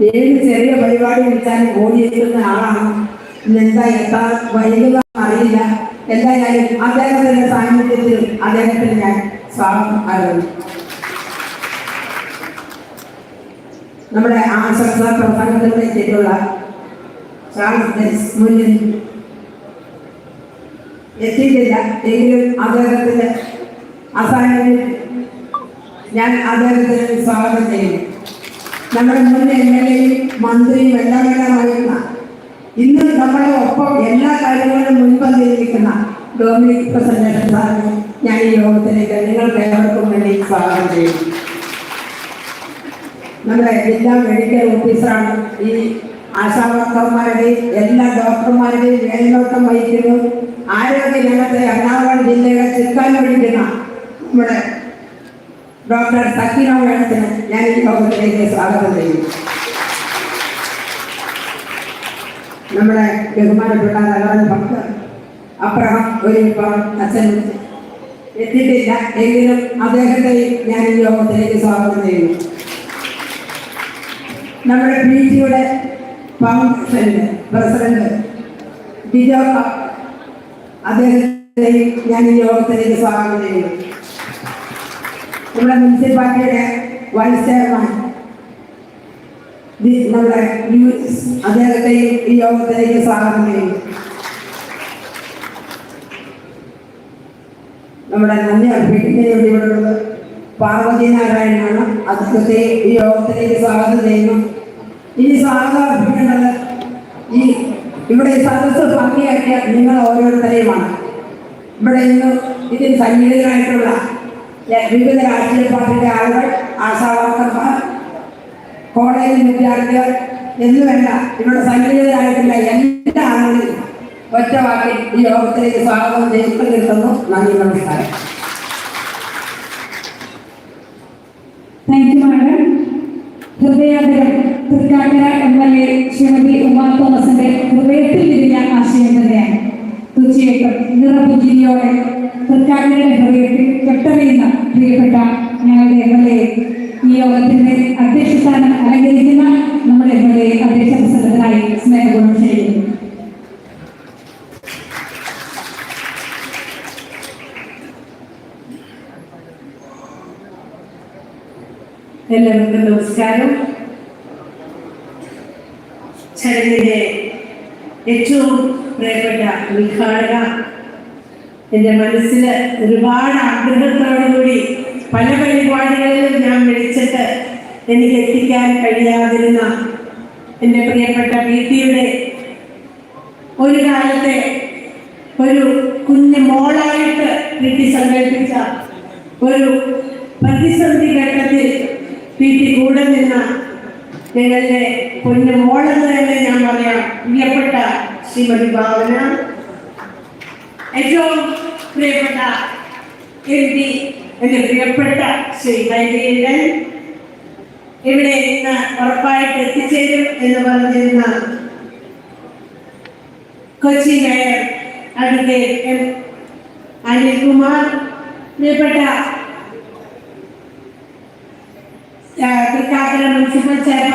ഏത് ചെറിയ പരിപാടി വിളിച്ചാലും ഓടിയെത്തുന്ന ആളാണ്. ഇന്നെന്താ എത്താൻ വൈകുക അറിയില്ല. എന്തായാലും അദ്ദേഹത്തിന്റെ സാന്നിധ്യത്തിൽ അദ്ദേഹത്തിന് ഞാൻ സ്വാഗതം അറിയുന്നു നമ്മുടെ ആശംസ പ്രസംഗത്തിലേക്കുള്ള ചാൾസ് മുന്നിൽ എത്തിയിട്ടില്ല. എങ്കിലും അദ്ദേഹത്തിന്റെ അസാന്നിധ്യം ഞാൻ അദ്ദേഹത്തിന് സ്വാഗതം നമ്മുടെ മുൻ എം എൽ എയും മന്ത്രിയും എല്ലാം എല്ലാമായിരുന്ന ഇന്ന് നമ്മുടെ ഒപ്പം എല്ലാ കാര്യങ്ങളിലും മുൻപന്തിരിക്കുന്ന ഡോമിനിക് പ്രസന്റേഷൻ സാറിനെ ഞാൻ ഈ യോഗത്തിലേക്ക് നിങ്ങൾക്ക് ഏവർക്കും വേണ്ടി സ്വാഗതം ചെയ്യും നമ്മുടെ ജില്ലാ മെഡിക്കൽ ഓഫീസറാണ് ഈ ആശാവർക്കർമാരുടെയും എല്ലാ ഡോക്ടർമാരുടെയും മേൽനോട്ടം വഹിക്കുന്നു. ആരോഗ്യ രംഗത്തെ എറണാകുളം ജില്ലയുടെ ചിക്കാൻ പഠിക്കുന്ന നമ്മുടെ ഡോക്ടർ സക്കീന മേഡത്തിന് ഞാൻ ഈ ലോകത്തിലേക്ക് സ്വാഗതം ചെയ്യുന്നു. നമ്മുടെ ബഹുമാനപ്പെട്ട നഗരം ഭക്തർ അബ്രഹാം ഒരു വിഭാഗം അച്ഛൻ എത്തിയിട്ടില്ല. എങ്കിലും അദ്ദേഹത്തെ ഞാൻ ഈ ലോകത്തിലേക്ക് സ്വാഗതം ചെയ്യുന്നു. നമ്മുടെ പി ജിയുടെ ഫൗണ്ടേഷന്റെ പ്രസിഡന്റ് അദ്ദേഹത്തെയും ഞാൻ ഈ ലോകത്തിലേക്ക് സ്വാഗതം ചെയ്യുന്നു. നമ്മുടെ മുനിസിപ്പാലിറ്റിയുടെ വൈസ് ചെയർമാൻ നമ്മുടെ അദ്ദേഹത്തെയും ഈ യോഗത്തിലേക്ക് സ്വാഗതം ചെയ്യും നമ്മുടെ നന്ദി അർപ്പിക്കുന്നതിന് ഇവിടെയുള്ളത് പാർവതി നാരായണനാണ്. അദ്ദേഹത്തെ ഈ യോഗത്തിലേക്ക് സ്വാഗതം ചെയ്യുന്നു. ഇനി സ്വാഗതം അർപ്പിക്കേണ്ടത് ഈ ഇവിടെ സദസ് ഭംഗിയാക്കിയ നിങ്ങൾ ഓരോരുത്തരെയുമാണ്. ഇവിടെ ഇന്ന് ഇതിൽ സംഗീതരായിട്ടുള്ള വിവിധ രാഷ്ട്രീയ പാർട്ടിയുടെ ആളുകൾ ആശാവർക്കർമാർ കോളേജ് വിദ്യാർത്ഥികൾ എന്ന് വേണ്ട ഇവിടെ സംഗീതരായിട്ടുള്ള എല്ലാ ആളുകളും ഒറ്റ വാക്കിൽ ഈ യോഗത്തിലേക്ക് സ്വാഗതം ചെയ്തു നിർത്തുന്നു നന്ദി നമസ്കാരം. Madam ഹൃദയാന്തരം Thrikkakara M L A Srimathi Uma തോമസിന്റെ ഹൃദയത്തിൽ വിരിഞ്ഞ ആശയം തന്നെയാണ്. തീർച്ചയായിട്ടും നിറപുഞ്ചിരിയോടെ തൃക്കാക്കരയുടെ ഹൃദയത്തിൽ കെട്ടറിയുന്ന പ്രിയപ്പെട്ട ഞങ്ങളുടെ എം എൽ എ ഈ യോഗത്തിന്റെ അധ്യക്ഷ അലങ്കരിക്കുന്ന നമ്മുടെ എം എൽ എ അധ്യക്ഷ പ്രസംഗത്തിനായി സ്നേഹപൂർവം ക്ഷണിക്കുന്നു എല്ലാവർക്കും നമസ്കാരം. ചടങ്ങിന്റെ ഏറ്റവും പ്രിയപ്പെട്ട ഉദ്ഘാടക എന്റെ മനസ്സിൽ ഒരുപാട് ആഗ്രഹത്തോടുകൂടി പല പരിപാടികളിലും ഞാൻ വിളിച്ചിട്ട് എനിക്ക് എത്തിക്കാൻ കഴിയാതിരുന്ന എന്റെ പ്രിയപ്പെട്ട വീട്ടിയുടെ ഒരു കാലത്തെ ഒരു കുഞ്ഞു മോളായിട്ട് വീട്ടി സങ്കല്പിച്ച ഒരു പ്രതിസന്ധി ഘട്ടത്തിൽ വീട്ടി കൂടെ നിന്ന ഞങ്ങളുടെ കുഞ്ഞു മോളെന്ന് തന്നെ ഞാൻ പറയാം. പ്രിയപ്പെട്ട ശ്രീമതി ഭാവന ഏറ്റവും പ്രിയപ്പെട്ട എം പി എന്റെ പ്രിയപ്പെട്ട ശ്രീ ഹൈരീരൻ ഇവിടെ ഇന്ന് ഉറപ്പായിട്ട് എത്തിച്ചേരും എന്ന് പറഞ്ഞിരുന്ന Kochi mayor advocate M Anilkumar പ്രിയപ്പെട്ട ആ, തൃക്കാക്കര മുനിസിപ്പൽ ചെയർപേഴ്സൺ